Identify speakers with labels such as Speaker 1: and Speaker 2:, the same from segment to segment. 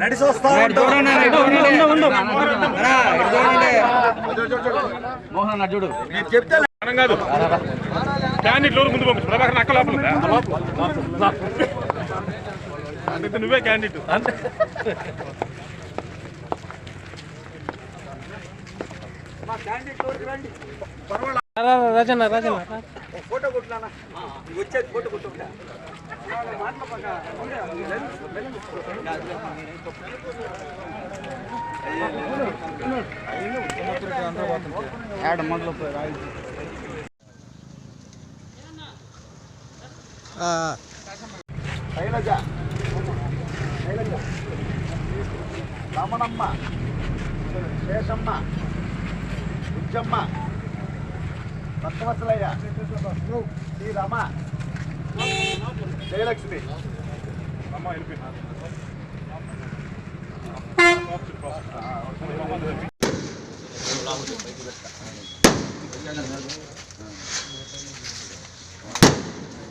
Speaker 1: నడిచి వస్తా
Speaker 2: మోహన్ చూడు
Speaker 1: నేను చెప్తే
Speaker 3: కాదు క్యాండిడేట్లో ముందు పంపించు ప్రభాకర్ అక్క లోపల ఉందా? అంటే నువ్వే క్యాండిడేట్ లోన్ రండి పర్వాలేదు
Speaker 2: రాజన్న రాజన్న.
Speaker 1: ఫోటో కొట్టునా వచ్చేది ఫోటో కొట్టుకుంటా. శైలజ. శైలజ. రమణమ్మ. శేషమ్మ. బుజ్జమ్మ. భక్తవత్సలయ్య శ్రీరమ జయలక్ష్మి.
Speaker 3: అమ్మ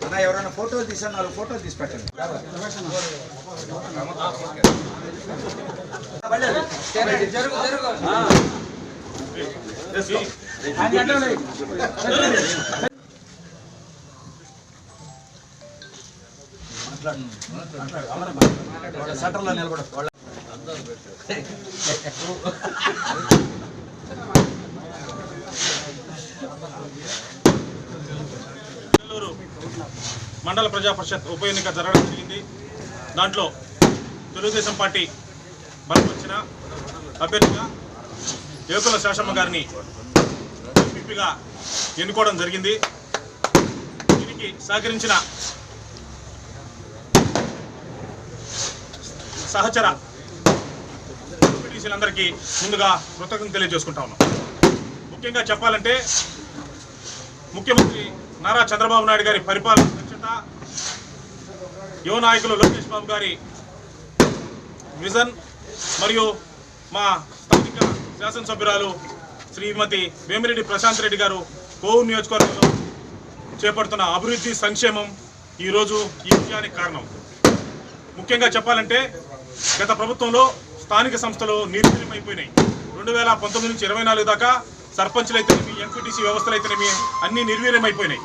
Speaker 1: అన్న ఎవరైనా ఫోటోలు తీసాను నాలుగు ఫోటోలు తీసి పెట్టండి. సెంటర్లో నిలబడ
Speaker 3: మండల ప్రజా పరిషత్ ఉప ఎన్నిక జరగడం జరిగింది. దాంట్లో తెలుగుదేశం పార్టీ బలపరిచిన అభ్యర్థిగా యువకుల శాసమ్మ గారిని ఎంపీగా ఎన్నుకోవడం జరిగింది. దీనికి సహకరించిన సహచర ఎంపీటీసీలందరికీ ముందుగా కృతజ్ఞత తెలియజేసుకుంటా ఉన్నాం. ముఖ్యంగా చెప్పాలంటే ముఖ్యమంత్రి నారా చంద్రబాబు నాయుడు గారి పరిపాలన దక్షత యువ నాయకులు లోకేష్ బాబు గారి విజన్ మరియు మా స్థానిక శాసనసభ్యురాలు శ్రీమతి వేమిరెడ్డి ప్రశాంత్ రెడ్డి గారు కోవూరు నియోజకవర్గంలో చేపడుతున్న అభివృద్ధి సంక్షేమం ఈరోజు ఈ విజయానికి కారణం. ముఖ్యంగా చెప్పాలంటే గత ప్రభుత్వంలో స్థానిక సంస్థలు నిర్వీర్యమైపోయినాయి. రెండు వేల పంతొమ్మిది నుంచి ఇరవై నాలుగు దాకా సర్పంచ్లు అయితేనేమి ఎంపీటీసీ వ్యవస్థలు అయితేనేమి అన్ని నిర్వీర్యమైపోయినాయి.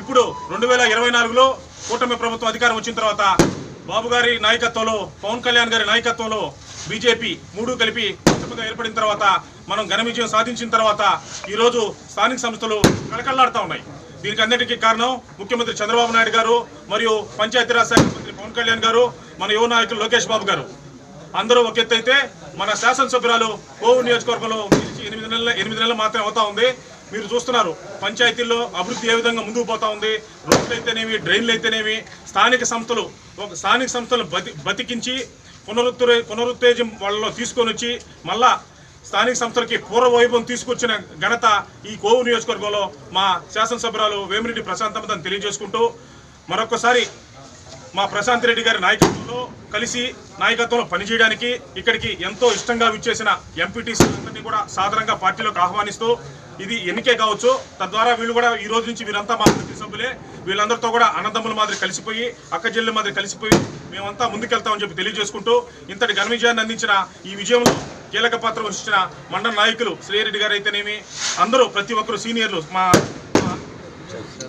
Speaker 3: ఇప్పుడు రెండు వేల ఇరవై నాలుగులో కూటమి ప్రభుత్వం అధికారం వచ్చిన తర్వాత బాబు గారి నాయకత్వంలో పవన్ కళ్యాణ్ గారి నాయకత్వంలో బీజేపీ మూడు కలిపి కూటమిగా ఏర్పడిన తర్వాత మనం ఘన విజయం సాధించిన తర్వాత ఈరోజు స్థానిక సంస్థలు కలకల్లాడుతూ ఉన్నాయి. దీనికి అందరికీ కారణం ముఖ్యమంత్రి చంద్రబాబు నాయుడు గారు మరియు పంచాయతీరాజ్ శాఖ మంత్రి పవన్ కళ్యాణ్ గారు మన యువ నాయకులు లోకేష్ బాబు గారు. అందరూ ఒక ఎత్తు అయితే మన శాసనసభ్యురాలు కోవు నియోజకవర్గంలో ఎనిమిది నెలల ఎనిమిది నెలలు మాత్రమే అవుతా ఉంది. మీరు చూస్తున్నారు పంచాయతీల్లో అభివృద్ధి ఏ విధంగా ముందుకు పోతా ఉంది. రోడ్లు అయితేనేమి డ్రైన్లు అయితేనేమి స్థానిక సంస్థలు ఒక స్థానిక సంస్థలు బతి బతికించి పునరుత్తే పునరుత్తేజం వాళ్ళలో తీసుకొని వచ్చి మళ్ళా స్థానిక సంస్థలకి పూర్వ వైభవం తీసుకొచ్చిన ఘనత ఈ కోవు నియోజకవర్గంలో మా శాసనసభ్యురాలు వేమిరెడ్డి ప్రశాంతమని తెలియజేసుకుంటూ మరొకసారి మా ప్రశాంత్ రెడ్డి గారి నాయకత్వంలో కలిసి నాయకత్వంలో పనిచేయడానికి ఇక్కడికి ఎంతో ఇష్టంగా విచ్చేసిన ఎంపీటీసీలందరినీ కూడా సాధారణంగా పార్టీలోకి ఆహ్వానిస్తూ ఇది ఎన్నికే కావచ్చు. తద్వారా వీళ్ళు కూడా ఈ రోజు నుంచి వీరంతా మా పార్టీ సభ్యులే. వీళ్ళందరితో కూడా అన్నదమ్ముల మాదిరి కలిసిపోయి అక్క చెల్లెల మాదిరి కలిసిపోయి మేమంతా ముందుకెళ్తామని చెప్పి తెలియజేసుకుంటూ ఇంతటి ఘన విజయాన్ని అందించిన ఈ విజయంలో కీలక పాత్ర వహించిన మండల నాయకులు శ్రీరెడ్డి గారు అయితేనేమి అందరూ ప్రతి ఒక్కరు సీనియర్లు మా మా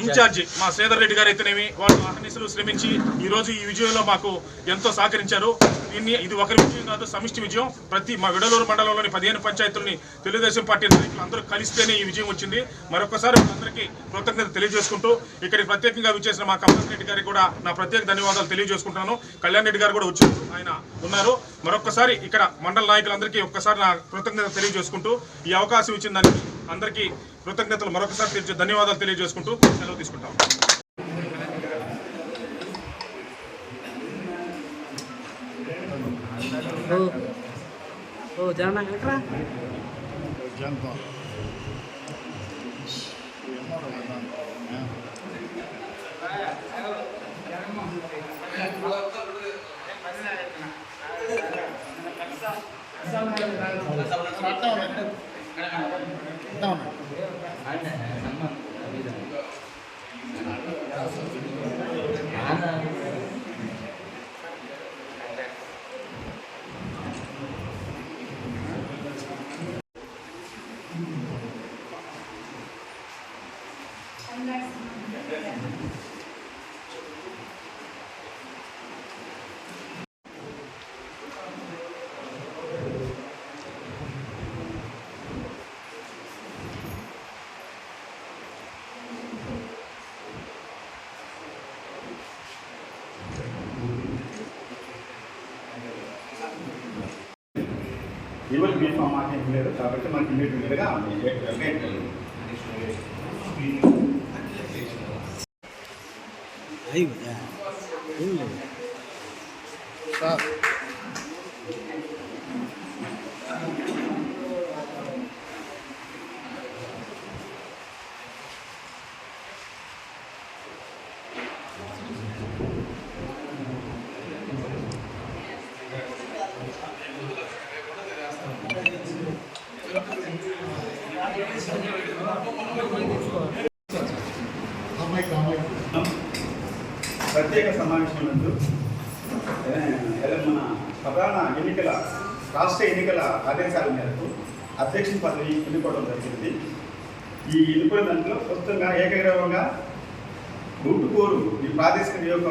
Speaker 3: ఇన్ఛార్జి. మా శ్రీధర్ రెడ్డి గారు అయితేనేమి వాళ్ళు అహర్నిశలు శ్రమించి ఈ రోజు ఈ విజయంలో మాకు ఎంతో సహకరించారు. దీన్ని ఇది ఒకరి విజయం కాదు సమిష్టి విజయం. ప్రతి మా విడలూరు మండలంలోని పదిహేను పంచాయతీలని తెలుగుదేశం పార్టీ నాయకులు అందరూ కలిస్తేనే ఈ విజయం వచ్చింది. మరొకసారి అందరికీ కృతజ్ఞత తెలియజేసుకుంటూ ఇక్కడికి ప్రత్యేకంగా విచ్చేసిన మా కమలాకర్ రెడ్డి గారికి కూడా నా ప్రత్యేక ధన్యవాదాలు తెలియజేసుకుంటున్నాను. కళ్యాణ్ రెడ్డి గారు కూడా వచ్చారు. ఆయన ఉన్నారు. మరొకసారి ఇక్కడ మండల నాయకులందరికీ ఒక్కసారి నా కృతజ్ఞత తెలియజేసుకుంటూ ఈ అవకాశం ఇచ్చిన దానికి అందరికీ కృతజ్ఞతలు మరొకసారి తెలియజే ధన్యవాదాలు తెలియజేసుకుంటూ సెలవు తీసుకుంటాం.
Speaker 2: அண்ணன் நம்ம
Speaker 4: ఈవెన్ బీఫామ్ మాకేం లేదు కాబట్టి మనకి ఇమీడియట్గా ప్రత్యేక సమావేశం నందు మన ప్రధాన ఎన్నికల రాష్ట్ర ఎన్నికల ఆదేశాల మేరకు అధ్యక్షుని పదవి ఎన్నుకోవడం జరిగింది. ఈ ఎన్నుకున్న దాంట్లో ప్రస్తుతంగా ఏకగ్రవంగా గుంటుకూరు ఈ ప్రాదేశిక నియోజక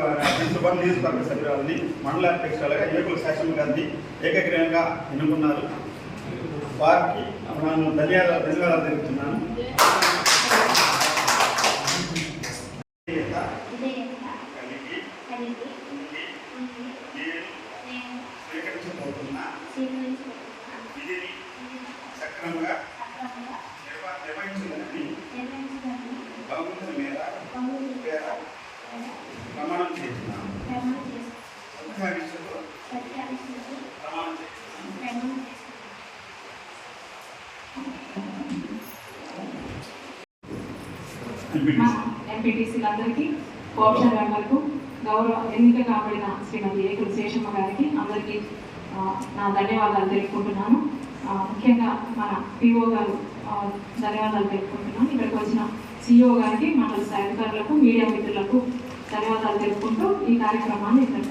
Speaker 4: సువర్ణ నియోజకవర్గ సభ్యురాలని మండల అధ్యక్షురాలుగా ఏకుల శాసన గారిని ఏకగ్రీవంగా ఎన్నుకున్నారు. వారికి నేను ధన్యవాదాలు ధన్యవాదాలు తెలుపుతున్నాను.
Speaker 5: ఎంపీటీసీలందరికీ కోఆప్షన్ మెంబర్కు గౌరవ ఎన్నిక కాబడిన శ్రీమతి ఏకుల శేషమ్మ గారికి అందరికీ నా ధన్యవాదాలు తెలుపుకుంటున్నాను. ముఖ్యంగా మన పిఓ గారు ధన్యవాదాలు తెలుపుకుంటున్నాను. ఇక్కడికి వచ్చిన సిఇఓ గారికి మన అధికారులకు మీడియా మిత్రులకు ధన్యవాదాలు తెలుపుకుంటూ ఈ కార్యక్రమాన్ని ఇక్కడ